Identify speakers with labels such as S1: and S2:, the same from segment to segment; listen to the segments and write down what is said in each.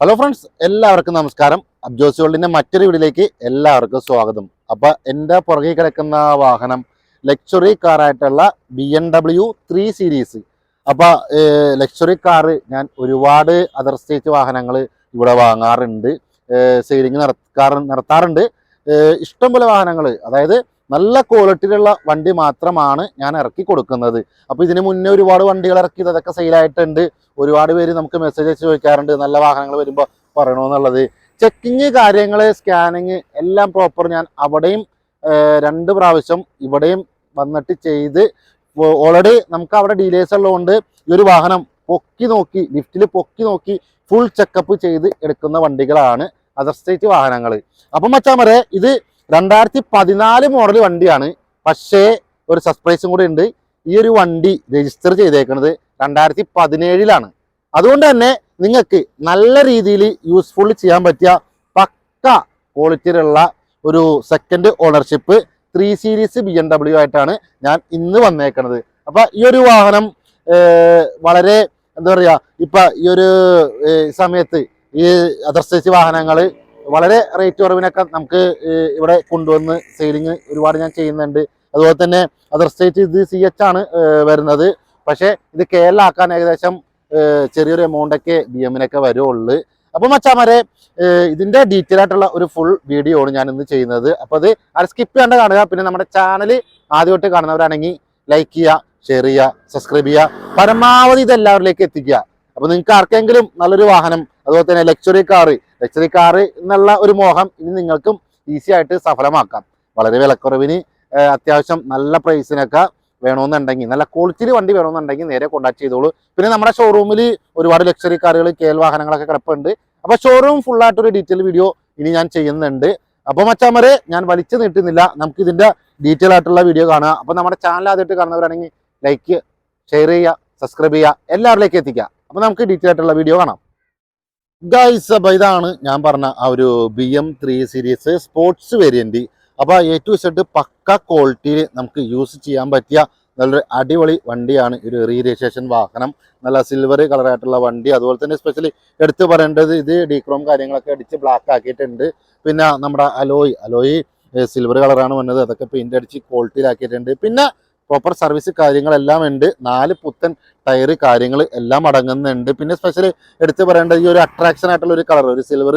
S1: Hello friends എല്ലാവർക്കും നമസ്കാരം. അബ്ജോസ് വേൾഡിന്റെ മറ്റൊരു വീഡിയോയിലേക്ക് എല്ലാവർക്കും സ്വാഗതം. അപ്പോൾ എന്റെ പുറകെ കിടക്കുന്ന വാഹനം luxury കാറായിട്ടുള്ള B M W three series അപ്പോൾ ലക്ഷറി കാറ് ഞാൻ ഒരുപാട് അതർ സ്റ്റേറ്റ് വാഹനങ്ങൾ ഇവിടെ വാങ്ങാറുണ്ട്. സെയിലിംഗ് നടത്താറ് നടത്താറുണ്ട്. ഇഷ്ടംപോലെ വാഹനങ്ങൾ അതായത് നല്ല ക്വാളിറ്റിയിലുള്ള വണ്ടി മാത്രമാണ് ഞാൻ ഇറക്കി കൊടുക്കുന്നത്. അപ്പോൾ ഇതിന് മുന്നേ ഒരുപാട് വണ്ടികൾ ഇറക്കിയത് അതൊക്കെ സെയിലായിട്ടുണ്ട് ഒരുപാട് പേര് നമുക്ക് മെസ്സേജ് അയച്ച് ചോദിക്കാറുണ്ട്. നല്ല വാഹനങ്ങൾ വരുമ്പോൾ പറയണമെന്നുള്ളത് ചെക്കിങ് കാര്യങ്ങൾ സ്കാനിങ് എല്ലാം പ്രോപ്പർ ഞാൻ അവിടെയും രണ്ട് പ്രാവശ്യം ഇവിടെയും വന്നിട്ട് ചെയ്ത് ഓൾറെഡി നമുക്ക് അവിടെ ഡീലേഴ്സ് ഉള്ളതുകൊണ്ട് ഈ ഒരു വാഹനം പൊക്കി നോക്കി ലിഫ്റ്റിൽ പൊക്കി നോക്കി ഫുൾ ചെക്കപ്പ് ചെയ്ത് എടുക്കുന്ന വണ്ടികളാണ് അതർ സ്റ്റേറ്റ് വാഹനങ്ങൾ അപ്പം മച്ചാമറേ ഇത് രണ്ടായിരത്തി പതിനാല് മോഡൽ വണ്ടിയാണ്. പക്ഷേ ഒരു സർപ്രൈസും കൂടി ഉണ്ട്. ഈ ഒരു വണ്ടി രജിസ്റ്റർ ചെയ്തേക്കുന്നത് രണ്ടായിരത്തി പതിനേഴിലാണ് അതുകൊണ്ട് തന്നെ നിങ്ങൾക്ക് നല്ല രീതിയിൽ യൂസ്ഫുൾ ചെയ്യാൻ പറ്റിയ പക്ക ക്വാളിറ്റിയിലുള്ള ഒരു second ownership three series B M W ആയിട്ടാണ് ഞാൻ ഇന്ന് വന്നേക്കുന്നത് അപ്പൊ ഈ ഒരു വാഹനം വളരെ എന്താ പറയുക ഇപ്പൊ ഈ ഒരു സമയത്ത് ഈ അദർശി വാഹനങ്ങൾ വളരെ റേറ്റ് കുറവിനൊക്കെ നമുക്ക് ഇവിടെ കൊണ്ടുവന്ന് സെയിലിങ് ഒരുപാട് ഞാൻ ചെയ്യുന്നുണ്ട്. അതുപോലെ തന്നെ അതർ സ്റ്റേറ്റ് ഇത് സി എച്ച് ആണ് വരുന്നത്. പക്ഷേ ഇത് കെ എൽ ആക്കാൻ ഏകദേശം ചെറിയൊരു എമൗണ്ടൊക്കെ ബി എമ്മിനൊക്കെ വരുള്ളൂ. അപ്പം മച്ചാമാരെ ഇതിന്റെ ഡീറ്റെയിൽ ആയിട്ടുള്ള ഒരു ഫുൾ വീഡിയോ ആണ് ഞാൻ ഇന്ന് ചെയ്യുന്നത്. അപ്പോൾ അത് അത് സ്കിപ്പ് ചെയ്യാണ്ട് കാണുക. പിന്നെ നമ്മുടെ ചാനൽ ആദ്യമായിട്ട് കാണുന്നവരാണെങ്കിൽ ലൈക്ക് ചെയ്യുക ഷെയർ ചെയ്യുക സബ്സ്ക്രൈബ് ചെയ്യുക. പരമാവധി ഇത് എല്ലാവരിലേക്ക് എത്തിക്കുക. അപ്പോൾ നിങ്ങൾക്ക് ആർക്കെങ്കിലും നല്ലൊരു വാഹനം അതുപോലെ തന്നെ ലക്ഷറി കാറ് ലക്ഷറി കാർ എന്നുള്ള ഒരു മോഹം ഇനി നിങ്ങൾക്കും ഈസി ആയിട്ട് സഫലമാക്കാം. വളരെ വിലക്കുറവിന് അത്യാവശ്യം നല്ല പ്രൈസിനൊക്കെ വേണമെന്നുണ്ടെങ്കിൽ നല്ല ക്വാളിറ്റിയിൽ വണ്ടി വേണമെന്നുണ്ടെങ്കിൽ നേരെ കോൺടാക്ട് ചെയ്തോളൂ. പിന്നെ നമ്മുടെ ഷോറൂമിൽ ഒരുപാട് ലക്ഷറി കാറുകൾ കേൽ വാഹനങ്ങളൊക്കെ കിടപ്പുണ്ട്. അപ്പോൾ ഷോറൂം ഫുൾ ആയിട്ടൊരു ഡീറ്റെയിൽ വീഡിയോ ഇനി ഞാൻ ചെയ്യുന്നുണ്ട്. അപ്പോൾ മച്ചാമരെ ഞാൻ വലിച്ചു നീട്ടുന്നില്ല. നമുക്ക് ഇതിന്റെ ഡീറ്റെയിൽ ആയിട്ടുള്ള വീഡിയോ കാണുക. അപ്പോൾ നമ്മുടെ ചാനൽ ആദ്യമായിട്ട് കാണുന്നവരാണെങ്കിൽ ലൈക്ക് ഷെയർ ചെയ്യുക സബ്സ്ക്രൈബ് ചെയ്യുക എല്ലാവരിലേക്ക് എത്തിക്കുക. അപ്പോൾ നമുക്ക് ഡീറ്റെയിൽ ആയിട്ടുള്ള വീഡിയോ കാണാം. ഗൈസ് അപ്പൊ ഇതാണ് ഞാൻ പറഞ്ഞ ആ ഒരു B M three series sports variant അപ്പൊ എ ടു സെഡ് പക്ക ക്വാളിറ്റിയിൽ നമുക്ക് യൂസ് ചെയ്യാൻ പറ്റിയ നല്ലൊരു അടിപൊളി വണ്ടിയാണ് ഒരു റീ രജിസ്ട്രേഷൻ വാഹനം. നല്ല സിൽവർ കളറായിട്ടുള്ള വണ്ടി. അതുപോലെ തന്നെ സ്പെഷ്യലി എടുത്തു പറയേണ്ടത് ഇത് ഡീക്രോം കാര്യങ്ങളൊക്കെ അടിച്ച് ബ്ലാക്ക് ആക്കിയിട്ടുണ്ട്. പിന്നെ നമ്മുടെ അലോയ് അലോയ് സിൽവർ കളറാണ് വന്നത്. അതൊക്കെ പെയിന്റ് അടിച്ച് ക്വാളിറ്റിയിലാക്കിയിട്ടുണ്ട് പിന്നെ പ്രോപ്പർ സർവീസ് കാര്യങ്ങളെല്ലാം ഉണ്ട്. നാല് പുത്തൻ ടയർ കാര്യങ്ങൾ എല്ലാം അടങ്ങുന്നുണ്ട്. പിന്നെ സ്പെഷ്യൽ എടുത്തു പറയേണ്ടത് ഈ ഒരു അട്രാക്ഷൻ ആയിട്ടുള്ള ഒരു കളർ ഒരു സിൽവർ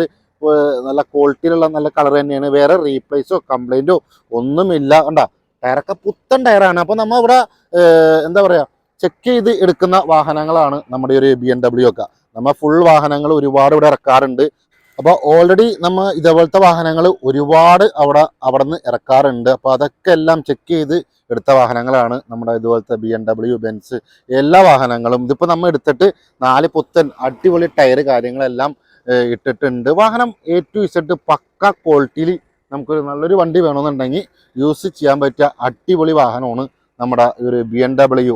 S1: നല്ല ക്വാളിറ്റിയിലുള്ള നല്ല കളർ തന്നെയാണ്. വേറെ റീപ്ലേസോ കംപ്ലൈന്റോ ഒന്നുമില്ല. കണ്ട ടയറൊക്കെ പുത്തൻ ടയറാണ് അപ്പോൾ നമ്മൾ ഇവിടെ എന്താ പറയുക ചെക്ക് ചെയ്ത് എടുക്കുന്ന വാഹനങ്ങളാണ് നമ്മുടെ ഒരു ബി എം ഡബ്ല്യു ഒക്കെ. നമ്മൾ ഫുൾ വാഹനങ്ങൾ ഒരുപാട് ഇവിടെ ഇറക്കാറുണ്ട്. അപ്പോൾ ഓൾറെഡി നമ്മൾ ഇതേപോലത്തെ വാഹനങ്ങൾ ഒരുപാട് അവിടെ അവിടെ നിന്ന് ഇറക്കാറുണ്ട്. അപ്പോൾ അതൊക്കെ എല്ലാം ചെക്ക് ചെയ്ത് എടുത്ത വാഹനങ്ങളാണ് നമ്മുടെ ഇതുപോലത്തെ ബി എം ഡബ്ല്യു ബെൻസ് എല്ലാ വാഹനങ്ങളും. ഇതിപ്പോൾ നമ്മൾ എടുത്തിട്ട് നാല് പുത്തൻ അടിപൊളി ടയർ കാര്യങ്ങളെല്ലാം ഇട്ടിട്ടുണ്ട്. വാഹനം എ ടു ഇസഡ് പക്ക ക്വാളിറ്റിയിൽ നമുക്ക് നല്ലൊരു വണ്ടി വേണമെന്നുണ്ടെങ്കിൽ യൂസ് ചെയ്യാൻ പറ്റിയ അടിപൊളി വാഹനമാണ് നമ്മുടെ ഒരു B M W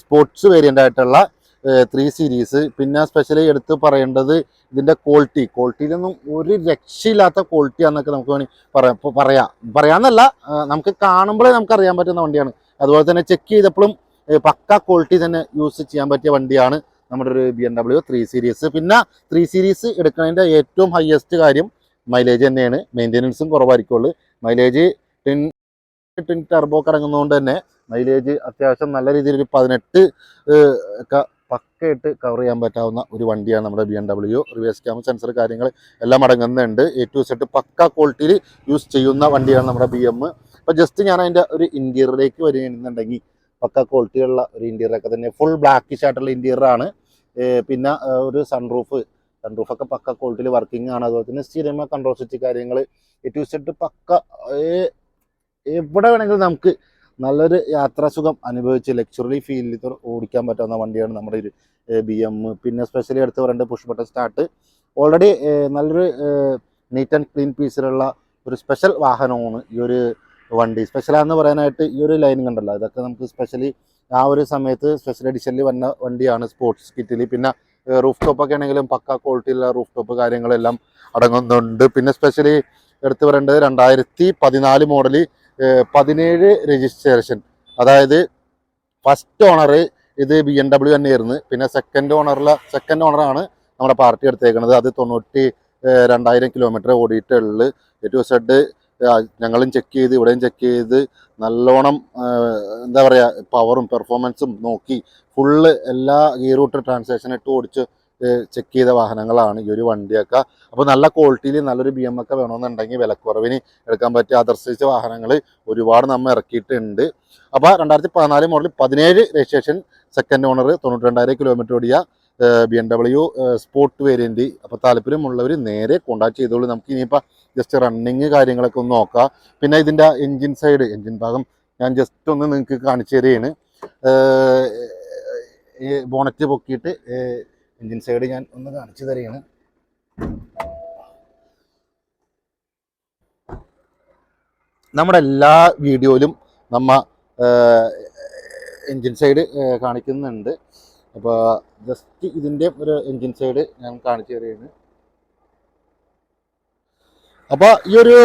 S1: sports variant ആയിട്ടുള്ള ത്രീ സീരീസ് പിന്നെ സ്പെഷ്യലി എടുത്ത് പറയേണ്ടത് ഇതിന്റെ ക്വാളിറ്റി ക്വാളിറ്റിയിലൊന്നും ഒരു രക്ഷയില്ലാത്ത ക്വാളിറ്റിയാന്നൊക്കെ നമുക്ക് വേണമെങ്കിൽ പറയാം. പറയാം. പറയാമെന്നല്ല നമുക്ക് കാണുമ്പോഴേ നമുക്ക് അറിയാൻ പറ്റുന്ന വണ്ടിയാണ്. അതുപോലെ തന്നെ ചെക്ക് ചെയ്തപ്പോഴും പക്ക ക്വാളിറ്റി തന്നെ യൂസ് ചെയ്യാൻ പറ്റിയ വണ്ടിയാണ് നമ്മുടെ ഒരു B M W three series പിന്നെ ത്രീ സീരീസ് എടുക്കുന്നതിന്റെ ഏറ്റവും ഹയസ്റ്റ് കാര്യം മൈലേജ് തന്നെയാണ്. മെയിന്റെനൻസും കുറവായിരിക്കുള്ളൂ. മൈലേജ് ടെൻ ടെൻ ടർബോ കടങ്ങുന്നതുകൊണ്ട് തന്നെ മൈലേജ് അത്യാവശ്യം നല്ല രീതിയിൽ ഒരു പതിനെട്ട് പക്കയായിട്ട് കവർ ചെയ്യാൻ പറ്റാവുന്ന ഒരു വണ്ടിയാണ് നമ്മുടെ B M W reverse camera sensor കാര്യങ്ങൾ എല്ലാം അടങ്ങുന്നുണ്ട്. എ ടു സെറ്റ് പക്ക ക്വാളിറ്റിയിൽ യൂസ് ചെയ്യുന്ന വണ്ടിയാണ് നമ്മുടെ ബി എം അപ്പോൾ ജസ്റ്റ് ഞാൻ അതിന്റെ ഒരു ഇന്റീരിയറിലേക്ക് വരികയാണെന്നുണ്ടെങ്കിൽ പക്ക ക്വാളിറ്റിയുള്ള ഒരു ഇന്റീരിയറൊക്കെ തന്നെ ഫുൾ ബ്ലാക്കിഷ് ആയിട്ടുള്ള ഏഹ്, പിന്നെ ഒരു സൺറൂഫ് സൺറൂഫൊക്കെ പക്ക ക്വാളിറ്റിയിൽ വർക്കിംഗ് ആണ്. അതുപോലെ തന്നെ സ്റ്റീരിയമ കൺട്രോൾ സ്വിച്ച് കാര്യങ്ങൾ എ ടു സെറ്റ് പക്ക എവിടെ വേണമെങ്കിലും നമുക്ക് നല്ലൊരു യാത്രാസുഖം അനുഭവിച്ച് ലക്ഷറി ഫീലിൽ ഓടിക്കാൻ പറ്റുന്ന വണ്ടിയാണ് നമ്മുടെ ഒരു ബി എം പിന്നെ സ്പെഷ്യലി എടുത്ത് പറയേണ്ടത് പുഷ് ബട്ടൺ സ്റ്റാർട്ട് ഓൾറെഡി നല്ലൊരു നീറ്റ് ആൻഡ് ക്ലീൻ പീസിലുള്ള ഒരു സ്പെഷ്യൽ വാഹനമാണ് ഈ ഒരു വണ്ടി. സ്പെഷ്യലാന്ന് പറയാനായിട്ട് ഈ ഒരു ലൈനിങ് കണ്ടല്ലോ. ഇതൊക്കെ നമുക്ക് സ്പെഷ്യലി ആ ഒരു സമയത്ത് സ്പെഷ്യൽ എഡിഷനിൽ വന്ന വണ്ടിയാണ് സ്പോർട്സ് കിറ്റിൽ പിന്നെ റൂഫ് ടോപ്പൊക്കെ ആണെങ്കിലും പക്ക ക്വാളിറ്റിയുള്ള റൂഫ് ടോപ്പ് കാര്യങ്ങളെല്ലാം അടങ്ങുന്നുണ്ട്. പിന്നെ സ്പെഷ്യലി എടുത്തു പറയേണ്ടത് രണ്ടായിരത്തി പതിനാല് മോഡൽ പതിനേഴ് രജിസ്ട്രേഷൻ. അതായത് ഫസ്റ്റ് ഓണർ ഇത് ബി എം ഡബ്ല്യു തന്നെയായിരുന്നു. പിന്നെ സെക്കൻഡ് ഓണറിലെ സെക്കൻഡ് ഓണറാണ് നമ്മുടെ പാർട്ടി എടുത്തേക്കുന്നത് അത് തൊണ്ണൂറ്റി രണ്ടായിരം കിലോമീറ്റർ ഓടിയിട്ടുള്ളു. ടു സെഡ് ഞങ്ങളും ചെക്ക് ചെയ്ത് ഇവിടെയും ചെക്ക് ചെയ്ത് നല്ലോണം എന്താ പറയുക പവറും പെർഫോമൻസും നോക്കി ഫുള്ള് എല്ലാ ഗിയർ റൂട്ട് ട്രാൻസാക്ഷൻ ഇട്ട് ഓടിച്ച് ചെക്ക് ചെയ്ത വാഹനങ്ങളാണ് ഈ ഒരു വണ്ടിയൊക്കെ. അപ്പോൾ നല്ല ക്വാളിറ്റിയിൽ നല്ലൊരു ബി എം ഒക്കെ വേണമെന്നുണ്ടെങ്കിൽ വിലക്കുറവിന് എടുക്കാൻ പറ്റിയ അതർശിച്ച വാഹനങ്ങൾ ഒരുപാട് നമ്മൾ ഇറക്കിയിട്ടുണ്ട്. അപ്പോൾ രണ്ടായിരത്തി പതിനാല് മോഡൽ പതിനേഴ് രജിസ്ട്രേഷൻ സെക്കൻഡ് ഓണർ തൊണ്ണൂറ്റി രണ്ടായിരം കിലോമീറ്റർ ഓടിയ B M W sport variant അപ്പോൾ താല്പര്യമുള്ളവർ നേരെ കോൺടാക്ട് ചെയ്തോളൂ. നമുക്ക് ഇനിയിപ്പോൾ ജസ്റ്റ് റണ്ണിങ് കാര്യങ്ങളൊക്കെ ഒന്ന് നോക്കാം. പിന്നെ ഇതിന്റെ എൻജിൻ സൈഡ് എൻജിൻ ഭാഗം ഞാൻ ജസ്റ്റ് ഒന്ന് നിങ്ങൾക്ക് കാണിച്ചു തരികയാണ് ബോണറ്റ് പൊക്കിയിട്ട് എൻജിൻ സൈഡ് ഞാൻ ഒന്ന് കാണിച്ചു തരികയാണ്. നമ്മുടെ എല്ലാ വീഡിയോയിലും നമ്മ എൻജിൻ സൈഡ് കാണിക്കുന്നുണ്ട്. അപ്പോൾ ജസ്റ്റ് ഇതിന്റെ ഒരു എൻജിൻ സൈഡ് ഞാൻ കാണിച്ചു തരികയാണ്. അപ്പോൾ ഈ ഒരു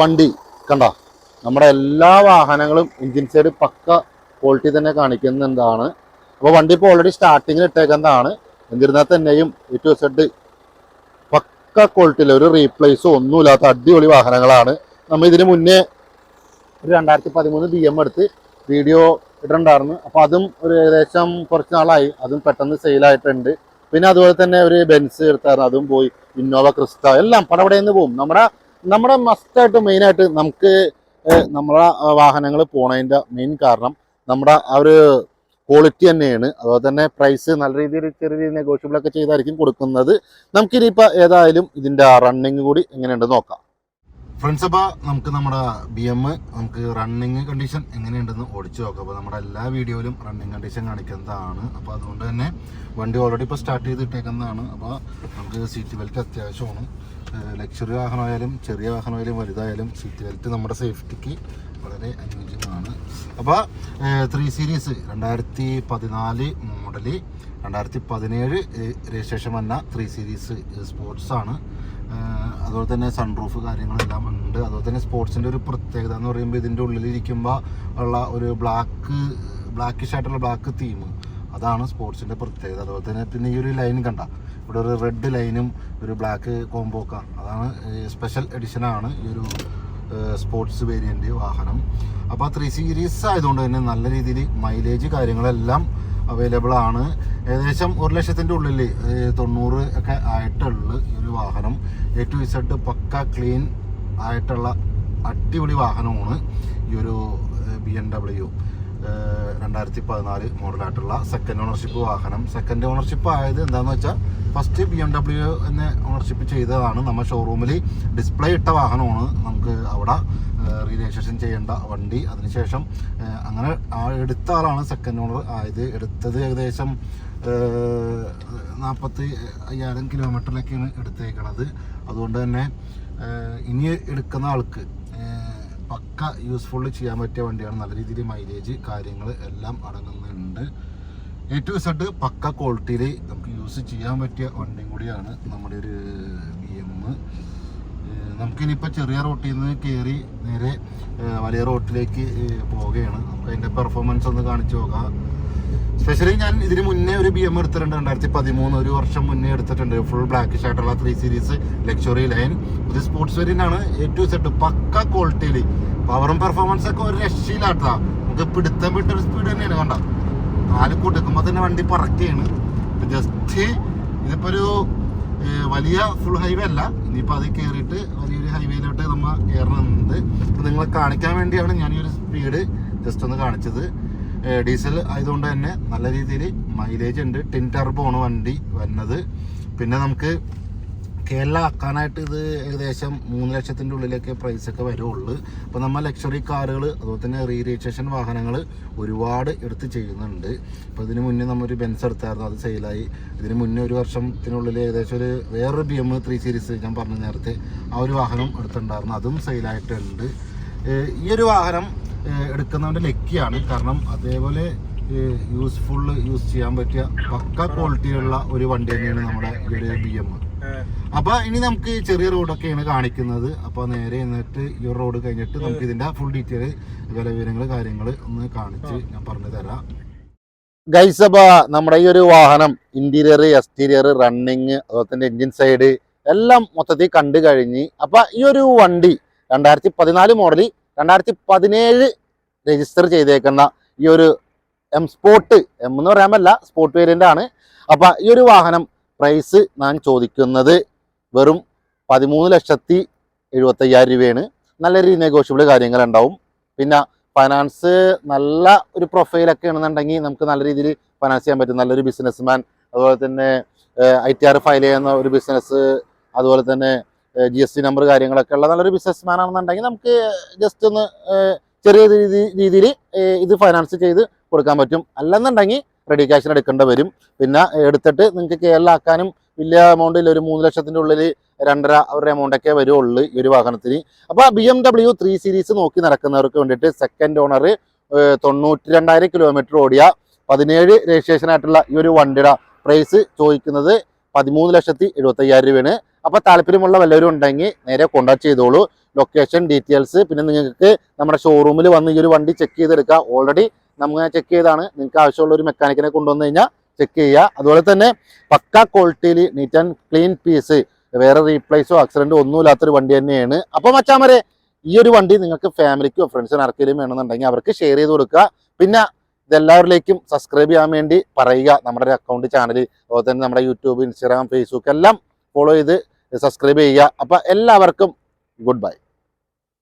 S1: വണ്ടി കണ്ട? നമ്മുടെ എല്ലാ വാഹനങ്ങളും എൻജിൻ സൈഡ് പക്ക ക്വാളിറ്റി തന്നെ കാണിക്കുന്നുണ്ടാണ് അപ്പോൾ വണ്ടി ഇപ്പോൾ ഓൾറെഡി സ്റ്റാർട്ടിങ്ങിൽ ഇട്ടേക്കുന്നതാണ്. എന്നിരുന്നാൽ തന്നെയും എ ടു സെഡ് പക്ക ക്വാളിറ്റിയിൽ ഒരു റീപ്ലേസോ ഒന്നുമില്ലാത്ത അടിപൊളി വാഹനങ്ങളാണ്. നമ്മൾ ഇതിന് മുന്നേ ഒരു രണ്ടായിരത്തി പതിമൂന്ന് ബി എം എടുത്ത് വീഡിയോ ഇട്ടിട്ടുണ്ടായിരുന്നു. അപ്പോൾ അതും ഒരു ഏകദേശം കുറച്ച് നാളായി. അതും പെട്ടെന്ന് സെയിലായിട്ടുണ്ട് പിന്നെ അതുപോലെ തന്നെ ഒരു ബെൻസ് എടുത്തായിരുന്നു. അതും പോയി. ഇന്നോവ ക്രിസ്റ്റ എല്ലാം പടപടയെന്ന് പോകും നമ്മുടെ നമ്മുടെ മസ്റ്റായിട്ട് മെയിനായിട്ട് നമുക്ക് നമ്മുടെ വാഹനങ്ങൾ പോണതിന്റെ മെയിൻ കാരണം നമ്മുടെ ആ ഒരു ക്വാളിറ്റി തന്നെയാണ്. അതുപോലെ തന്നെ പ്രൈസ് നല്ല രീതിയിൽ ചെറിയ രീതിയിൽ നെഗോഷ്യബിൾ ഒക്കെ ചെയ്തായിരിക്കും കൊടുക്കുന്നത്. നമുക്കിനിയിപ്പോൾ ഏതായാലും ഇതിന്റെ റണ്ണിങ് കൂടി എങ്ങനെയുണ്ട് നോക്കാം. ഫ്രണ്ട്സ് അപ്പോൾ നമുക്ക് നമ്മുടെ ബി എം നമുക്ക് റണ്ണിങ് കണ്ടീഷൻ എങ്ങനെയുണ്ടെന്ന് ഓടിച്ചു നോക്കാം. അപ്പോൾ നമ്മുടെ എല്ലാ വീഡിയോയിലും റണ്ണിങ് കണ്ടീഷൻ കാണിക്കുന്നതാണ്. അപ്പോൾ അതുകൊണ്ട് തന്നെ വണ്ടി ഓൾറെഡി ഇപ്പോൾ സ്റ്റാർട്ട് ചെയ്തിട്ടേക്കുന്നതാണ്. അപ്പോൾ നമുക്ക് സീറ്റ് ബെൽറ്റ് അത്യാവശ്യമാണ്. ലക്ഷറി വാഹനമായാലും ചെറിയ വാഹനമായാലും വലുതായാലും സീറ്റ് ബെൽറ്റ് നമ്മുടെ സേഫ്റ്റിക്ക് വളരെ അനുയോജ്യമാണ്. അപ്പോൾ ത്രീ സീരീസ് രണ്ടായിരത്തി പതിനാല് മോഡൽ രണ്ടായിരത്തി പതിനേഴ് രജിസ്ട്രേഷൻ വന്ന ത്രീ സീരീസ് സ്പോർട്സാണ് അതുപോലെ തന്നെ സൺറൂഫ് കാര്യങ്ങളെല്ലാം ഉണ്ട്. അതുപോലെ തന്നെ സ്പോർട്സിന്റെ ഒരു പ്രത്യേകത എന്ന് പറയുമ്പോൾ ഇതിന്റെ ഉള്ളിലിരിക്കുമ്പോൾ ഉള്ള ഒരു ബ്ലാക്ക് ബ്ലാക്കിഷ് ആയിട്ടുള്ള ബ്ലാക്ക് തീം അതാണ് സ്പോർട്സിന്റെ പ്രത്യേകത. അതുപോലെ തന്നെ പിന്നെ ഈ ഒരു ലൈൻ കണ്ട. ഇവിടെ ഒരു റെഡ് ലൈനും ഒരു ബ്ലാക്ക് കോംബോ ഒക്കെ. അതാണ് സ്പെഷ്യൽ എഡിഷനാണ് ഈ ഒരു സ്പോർട്സ് വേരിയന്റ് വാഹനം. അപ്പോൾ ത്രീ സീരീസ് ആയതുകൊണ്ട് തന്നെ നല്ല രീതിയിൽ മൈലേജ് കാര്യങ്ങളെല്ലാം അവൈലബിൾ ആണ്. ഏകദേശം ഒരു ലക്ഷത്തിന്റെ ഉള്ളിൽ തൊണ്ണൂറ് ഒക്കെ ആയിട്ടുള്ള ഈ ഒരു വാഹനം എ ടു ഇസഡ് പക്ക ക്ലീൻ ആയിട്ടുള്ള അടിപൊളി വാഹനമാണ് ഈ ഒരു ബി എം ഡബ്ല്യു രണ്ടായിരത്തി പതിനാല് മോഡലായിട്ടുള്ള സെക്കൻഡ് ഓണർഷിപ്പ് വാഹനം. സെക്കൻഡ് ഓണർഷിപ്പ് ആയത് എന്താണെന്ന് വെച്ചാൽ ഫസ്റ്റ് ബി എം ഡബ്ല്യു എന്നെ ഓണർഷിപ്പ് ചെയ്തതാണ് നമ്മൾ ഷോറൂമിൽ ഡിസ്പ്ലേ ഇട്ട വാഹനമാണ്. നമുക്ക് അവിടെ റീരജിസ്ട്രേഷൻ ചെയ്യേണ്ട വണ്ടി. അതിനുശേഷം അങ്ങനെ ആ എടുത്ത ആളാണ് സെക്കൻഡ് ഓണർ ആയത്. എടുത്തത് ഏകദേശം നാൽപ്പത്തി അയ്യായിരം കിലോമീറ്ററിലേക്കാണ് എടുത്തേക്കണത്. അതുകൊണ്ട് തന്നെ ഇനി എടുക്കുന്ന ആൾക്ക് പക്ക യൂസ്ഫുൾ ചെയ്യാൻ പറ്റിയ വണ്ടിയാണ്. നല്ല രീതിയിൽ മൈലേജ് കാര്യങ്ങൾ എല്ലാം അടങ്ങുന്നുണ്ട്. എ ടു സെഡ് പക്ക ക്വാളിറ്റിയിൽ നമുക്ക് യൂസ് ചെയ്യാൻ പറ്റിയ വണ്ടിയും കൂടിയാണ് നമ്മുടെ ഒരു ബി എം നമുക്കിനിപ്പോൾ ചെറിയ റോട്ടിൽ നിന്ന് കയറി നേരെ വലിയ റോട്ടിലേക്ക് പോവുകയാണ്. നമുക്ക് അതിന്റെ പെർഫോമൻസ് ഒന്ന് കാണിച്ചു നോക്കാം. സ്പെഷ്യലി ഞാൻ ഇതിന് മുന്നേ ഒരു ബി എം എടുത്തിട്ടുണ്ട് രണ്ടായിരത്തി പതിമൂന്ന്. ഒരു വർഷം മുന്നേ എടുത്തിട്ടുണ്ട്. ഫുൾ ബ്ലാക്ക് ഷർട്ടുള്ള ത്രീ സീരീസ് ലക്ഷറി ലൈൻ ഇത് സ്പോർട്സ് വേരിയന്റ് ആണ് എ ടു സെറ്റ് പക്ക ക്വാളിറ്റിയിൽ പവറും പെർഫോമൻസ് ഒക്കെ ഒരു രക്ഷയിലാട്ടാ നമുക്ക് പിടുത്തം വിട്ടൊരു സ്പീഡ് തന്നെയാണ്. കണ്ട? കാൽ കൊടുക്കുമ്പോൾ തന്നെ വണ്ടി പറക്കുകയാണ്. ജസ്റ്റ് ഇതിപ്പോൾ ഒരു വലിയ ഫുൾ ഹൈവേ അല്ല. ഇനിയിപ്പോൾ അത് കയറിയിട്ട് വലിയൊരു ഹൈവേയിലോട്ട് നമ്മൾ അപ്പോൾ നിങ്ങളെ കാണിക്കാൻ വേണ്ടിയാണ് ഞാൻ ഈ ഒരു സ്പീഡ് ജസ്റ്റ് ഒന്ന് കാണിച്ചത്. ഡീസൽ ആയതുകൊണ്ട് തന്നെ നല്ല രീതിയിൽ മൈലേജ് ഉണ്ട്. ടിൻ ടർബോണ് വണ്ടി വന്നത്. പിന്നെ നമുക്ക് കേരള ആക്കാനായിട്ട് ഇത് ഏകദേശം മൂന്ന് ലക്ഷത്തിന്റെ ഉള്ളിലൊക്കെ പ്രൈസ് ഒക്കെ വരുള്ളൂ. അപ്പോൾ നമ്മൾ ലക്ഷറി കാറുകൾ അതുപോലെ തന്നെ റീ രജിസ്ട്രേഷൻ വാഹനങ്ങൾ ഒരുപാട് എടുത്ത് ചെയ്യുന്നുണ്ട്. അപ്പോൾ ഇതിന് മുന്നേ നമ്മളൊരു ബെൻസ് എടുത്തായിരുന്നു അത് സെയിലായി ഇതിന് മുന്നേ ഒരു വർഷത്തിനുള്ളിൽ ഏകദേശം ഒരു വേറൊരു ബി എം ത്രീ സീരീസ് ഞാൻ പറഞ്ഞ നേരത്തെ ആ ഒരു വാഹനം എടുത്തിട്ടുണ്ടായിരുന്നു അതും സെയിലായിട്ടുണ്ട് ഈ ഒരു വാഹനം എടുക്കുന്നവന്റെ ലക്കിയാണ്. കാരണം അതേപോലെ യൂസ്ഫുൾ യൂസ് ചെയ്യാൻ പറ്റിയ പക്ക ക്വാളിറ്റിയുള്ള ഒരു വണ്ടി തന്നെയാണ് നമ്മുടെ ഇവിടെ ഒരു ബി എം അപ്പൊ ഇനി നമുക്ക് ചെറിയ റോഡൊക്കെയാണ് കാണിക്കുന്നത്. അപ്പൊ നേരെ എന്നിട്ട് ഈ റോഡ് കഴിഞ്ഞിട്ട് നമുക്ക് ഇതിന്റെ ഫുൾ ഡീറ്റെയിൽ വില വിവരങ്ങൾ കാര്യങ്ങൾ ഒന്ന് കാണിച്ച് ഞാൻ പറഞ്ഞു തരാം. ഗൈസ് അപ്പൊ നമ്മുടെ ഈ ഒരു വാഹനം ഇന്റീരിയർ എക്സ്റ്റീരിയർ റണ്ണിങ് അതുപോലെ തന്നെ എഞ്ചിൻ സൈഡ് എല്ലാം മൊത്തത്തിൽ കണ്ടു കഴിഞ്ഞ് അപ്പൊ ഈ ഒരു വണ്ടി രണ്ടായിരത്തി പതിനാല് മോഡൽ രണ്ടായിരത്തി പതിനേഴ് രജിസ്റ്റർ ചെയ്തേക്കുന്ന ഈ ഒരു എം സ്പോട്ട് എം എന്ന് പറയാമല്ല സ്പോട്ട് വേരിയന്റ് ആണ്. അപ്പം ഈ ഒരു വാഹനം പ്രൈസ് ഞാൻ ചോദിക്കുന്നത് വെറും പതിമൂന്ന് ലക്ഷത്തി എഴുപത്തയ്യായിരം രൂപയാണ്. നല്ല രീതി നെഗോഷ്യബിൾ കാര്യങ്ങളുണ്ടാവും. പിന്നെ ഫൈനാൻസ് നല്ല ഒരു പ്രൊഫൈലൊക്കെ ആണെന്നുണ്ടെങ്കിൽ നമുക്ക് നല്ല രീതിയിൽ ഫൈനാൻസ് ചെയ്യാൻ പറ്റും. നല്ലൊരു ബിസിനസ്മാൻ അതുപോലെ തന്നെ ഐ ടി ആർ ഫയൽ ചെയ്യുന്ന ഒരു ബിസിനസ് അതുപോലെ തന്നെ ജി എസ് ടി നമ്പർ കാര്യങ്ങളൊക്കെ ഉള്ള നല്ലൊരു ബിസിനസ് മാൻ ആണെന്നുണ്ടെങ്കിൽ നമുക്ക് ജസ്റ്റ് ഒന്ന് ചെറിയ രീതി രീതിയിൽ ഇത് ഫൈനാൻസ് ചെയ്ത് കൊടുക്കാൻ പറ്റും. അല്ലെന്നുണ്ടെങ്കിൽ റെഡി ക്യാഷിന് എടുക്കേണ്ടി വരും. പിന്നെ എടുത്തിട്ട് നിങ്ങൾക്ക് കേരളാക്കാനും വലിയ എമൗണ്ടിൽ ഒരു മൂന്ന് ലക്ഷത്തിന്റെ ഉള്ളിൽ രണ്ടര അവരുടെ എമൗണ്ടൊക്കെ വരുള്ളൂ ഈ ഒരു വാഹനത്തിന്. അപ്പോൾ B M W three series നോക്കി നടക്കുന്നവർക്ക് വേണ്ടിയിട്ട് സെക്കൻഡ് ഓണർ തൊണ്ണൂറ്റി രണ്ടായിരം കിലോമീറ്റർ ഓടിയ പതിനേഴ് രജിസ്ട്രേഷൻ ആയിട്ടുള്ള ഈ ഒരു വണ്ടിയുടെ പ്രൈസ് ചോദിക്കുന്നത് പതിമൂന്ന് ലക്ഷത്തി എഴുപത്തയ്യായിരം രൂപയാണ്. അപ്പോൾ താല്പര്യമുള്ള വല്ലവരും ഉണ്ടെങ്കിൽ നേരെ കോൺടാക്ട് ചെയ്തോളൂ. ലൊക്കേഷൻ ഡീറ്റെയിൽസ് പിന്നെ നിങ്ങൾക്ക് നമ്മുടെ ഷോറൂമിൽ വന്ന് ഈ ഒരു വണ്ടി ചെക്ക് ചെയ്തെടുക്കുക ഓൾറെഡി നമ്മൾ ചെക്ക് ചെയ്താണ്. നിങ്ങൾക്ക് ആവശ്യമുള്ള ഒരു മെക്കാനിക്കിനെ കൊണ്ടുവന്ന് കഴിഞ്ഞാൽ ചെക്ക് ചെയ്യുക. അതുപോലെ തന്നെ പക്ക ക്വാളിറ്റിയിൽ നീറ്റ് ആൻഡ് ക്ലീൻ പീസ് വേറെ റീപ്ലേസോ ആക്സിഡന്റോ ഒന്നുമില്ലാത്തൊരു വണ്ടി തന്നെയാണ്. അപ്പോൾ മച്ചാമരെ ഈ ഒരു വണ്ടി നിങ്ങൾക്ക് ഫാമിലിക്കോ ഫ്രണ്ട്സിനോ ആർക്കെങ്കിലും വേണമെന്നുണ്ടെങ്കിൽ അവർക്ക് ഷെയർ ചെയ്ത് കൊടുക്കുക. പിന്നെ ഇതെല്ലാവരിലേക്കും സബ്സ്ക്രൈബ് ചെയ്യാൻ വേണ്ടി പറയുക. നമ്മുടെ അക്കൗണ്ട് ചാനൽ അതുപോലെ തന്നെ നമ്മുടെ യൂട്യൂബ് ഇൻസ്റ്റാഗ്രാം ഫേസ്ബുക്ക് എല്ലാം ഫോളോ ചെയ്ത് സബ്സ്ക്രൈബ് ചെയ്യുക. അപ്പോൾ എല്ലാവർക്കും ഗുഡ് ബൈ.